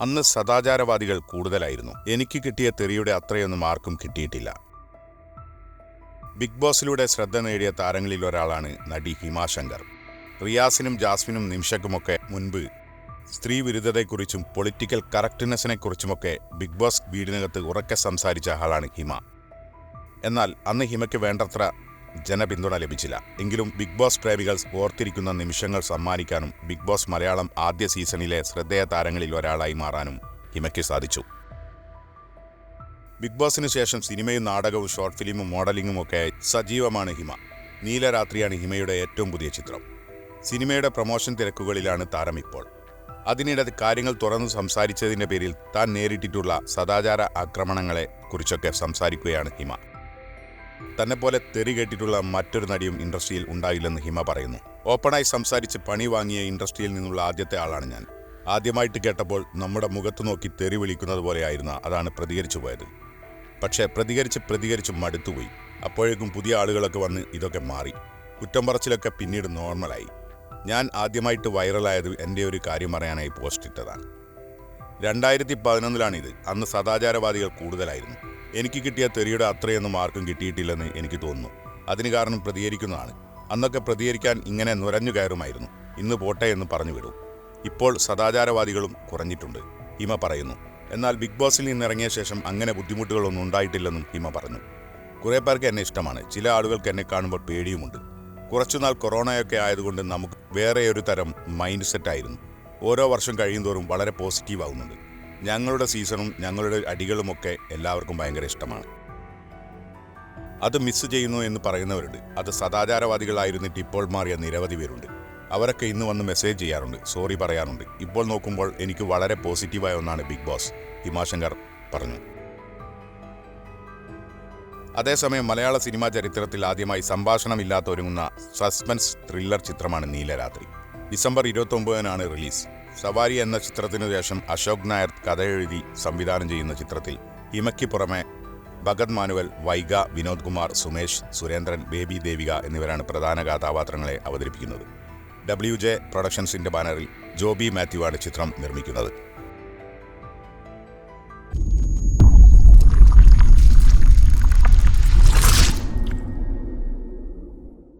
അന്ന് സദാചാരവാദികൾ കൂടുതലായിരുന്നു. എനിക്ക് കിട്ടിയ തെറിയുടെ അത്രയൊന്നും ആർക്കും കിട്ടിയിട്ടില്ല. ബിഗ് ബോസിലൂടെ ശ്രദ്ധ നേടിയ താരങ്ങളിൽ ഒരാളാണ് നടി ഹിമാശങ്കർ റിയാസിനും ജാസ്മിനും നിമിഷക്കുമൊക്കെ മുൻപ് സ്ത്രീ വിരുദ്ധതയെക്കുറിച്ചും പൊളിറ്റിക്കൽ കറക്റ്റ്നെസ്സിനെക്കുറിച്ചുമൊക്കെ ബിഗ് ബോസ് വീടിനകത്ത് ഉറക്കെ സംസാരിച്ച ആളാണ് ഹിമ. എന്നാൽ അന്ന് ഹിമയ്ക്ക് വേണ്ടത്ര ജനപിന്തുണ ലഭിച്ചില്ല. എങ്കിലും ബിഗ് ബോസ് പ്രേമികൾ ഓർത്തിരിക്കുന്ന നിമിഷങ്ങൾ സമ്മാനിക്കാനും ബിഗ് ബോസ് മലയാളം ആദ്യ സീസണിലെ ശ്രദ്ധേയ താരങ്ങളിൽ ഒരാളായി മാറാനും ഹിമയ്ക്ക് സാധിച്ചു. ബിഗ് ബോസിന് ശേഷം സിനിമയും നാടകവും ഷോർട്ട് ഫിലിമും മോഡലിംഗും ഒക്കെ സജീവമാണ് ഹിമ. നീലരാത്രിയാണ് ഹിമയുടെ ഏറ്റവും പുതിയ ചിത്രം. സിനിമയുടെ പ്രൊമോഷൻ തിരക്കുകളിലാണ് താരം ഇപ്പോൾ. അതിനിടെ കാര്യങ്ങൾ തുറന്നു സംസാരിച്ചതിന്റെ പേരിൽ താൻ നേരിട്ടിട്ടുള്ള സദാചാര ആക്രമണങ്ങളെ കുറിച്ചൊക്കെ സംസാരിക്കുകയാണ് ഹിമ. തന്നെപ്പോലെ തെറി കേട്ടിട്ടുള്ള മറ്റൊരു നടിയും ഇൻഡസ്ട്രിയിൽ ഉണ്ടായില്ലെന്ന് ഹിമ പറയുന്നു. ഓപ്പണായി സംസാരിച്ച് പണി വാങ്ങിയ ഇൻഡസ്ട്രിയിൽ നിന്നുള്ള ആദ്യത്തെ ആളാണ് ഞാൻ. ആദ്യമായിട്ട് കേട്ടപ്പോൾ നമ്മുടെ മുഖത്ത് നോക്കി തെറി വിളിക്കുന്നത് പോലെയായിരുന്ന അതാണ് പ്രതികരിച്ചു പോയത്. പക്ഷേ പ്രതികരിച്ച് പ്രതികരിച്ച് മടുത്തുപോയി. അപ്പോഴേക്കും പുതിയ ആളുകളൊക്കെ വന്ന് ഇതൊക്കെ മാറി. കുറ്റം പറച്ചിലൊക്കെ പിന്നീട് നോർമലായി. ഞാൻ ആദ്യമായിട്ട് വൈറലായത് എന്റെ ഒരു കാര്യം പറയാനായി പോസ്റ്റ് ഇട്ടതാണ് രണ്ടായിരത്തി പതിനൊന്നിലാണിത്. അന്ന് സദാചാരവാദികൾ കൂടുതലായിരുന്നു. എനിക്ക് കിട്ടിയ തെറിയുടെ അത്രയൊന്നും ആർക്കും കിട്ടിയിട്ടില്ലെന്ന് എനിക്ക് തോന്നുന്നു. അതിന് കാരണം പ്രതികരിക്കുന്നതാണ്. അന്നൊക്കെ പ്രതികരിക്കാൻ ഇങ്ങനെ നുരഞ്ഞു കയറുമായിരുന്നു. ഇന്ന് പോട്ടെ എന്ന് പറഞ്ഞു വിടും. ഇപ്പോൾ സദാചാരവാദികളും കുറഞ്ഞിട്ടുണ്ട് ഹിമ പറയുന്നു. എന്നാൽ ബിഗ് ബോസിൽ നിന്നിറങ്ങിയ ശേഷം അങ്ങനെ ബുദ്ധിമുട്ടുകളൊന്നും ഉണ്ടായിട്ടില്ലെന്നും ഹിമ പറഞ്ഞു. കുറേ പേർക്ക് എന്നെ ഇഷ്ടമാണ്. ചില ആളുകൾക്ക് എന്നെ കാണുമ്പോൾ പേടിയുമുണ്ട്. കുറച്ചുനാൾ കൊറോണയൊക്കെ ആയതുകൊണ്ട് നമുക്ക് വേറെ ഒരു തരം മൈൻഡ് സെറ്റായിരുന്നു ഓരോ വർഷം കഴിയുന്തോറും വളരെ പോസിറ്റീവ് ആവുന്നുണ്ട്. ഞങ്ങളുടെ സീസണും ഞങ്ങളുടെ അടികളുമൊക്കെ എല്ലാവർക്കും ഭയങ്കര ഇഷ്ടമാണ്. അത് മിസ് ചെയ്യുന്നു എന്ന് പറയുന്നവരുണ്ട്. അത് സദാചാരവാദികളായിരുന്നിട്ട് ഇപ്പോൾ മാറിയ നിരവധി പേരുണ്ട്. അവരൊക്കെ ഇന്ന് വന്ന് മെസ്സേജ് ചെയ്യാറുണ്ട് സോറി പറയാറുണ്ട്. ഇപ്പോൾ നോക്കുമ്പോൾ എനിക്ക് വളരെ പോസിറ്റീവായ ഒന്നാണ് ബിഗ് ബോസ് ഹിമാശങ്കർ പറഞ്ഞു. അതേസമയം മലയാള സിനിമാ ചരിത്രത്തിൽ ആദ്യമായി സംഭാഷണമില്ലാത്ത ഒരുങ്ങുന്ന സസ്പെൻസ് ത്രില്ലർ ചിത്രമാണ് നീലരാത്രി. December ഇരുപത്തൊമ്പതിനാണ് release. സവാരി എന്ന ചിത്രത്തിനു ശേഷം അശോക് നായർ കഥ എഴുതി സംവിധാനം ചെയ്യുന്ന ചിത്രത്തിൽ. ഇമയ്ക്ക് പുറമെ ഭഗത് മാനുവൽ വൈഗ വിനോദ് കുമാർ സുമേഷ് സുരേന്ദ്രൻ ബേബി ദേവിക എന്നിവരാണ് പ്രധാന കഥാപാത്രങ്ങളെ അവതരിപ്പിക്കുന്നത്. ഡബ്ല്യു ജെ പ്രൊഡക്ഷൻസിന്റെ ബാനറിൽ ജോബി മാത്യുവാണ് ചിത്രം നിർമ്മിക്കുന്നത്.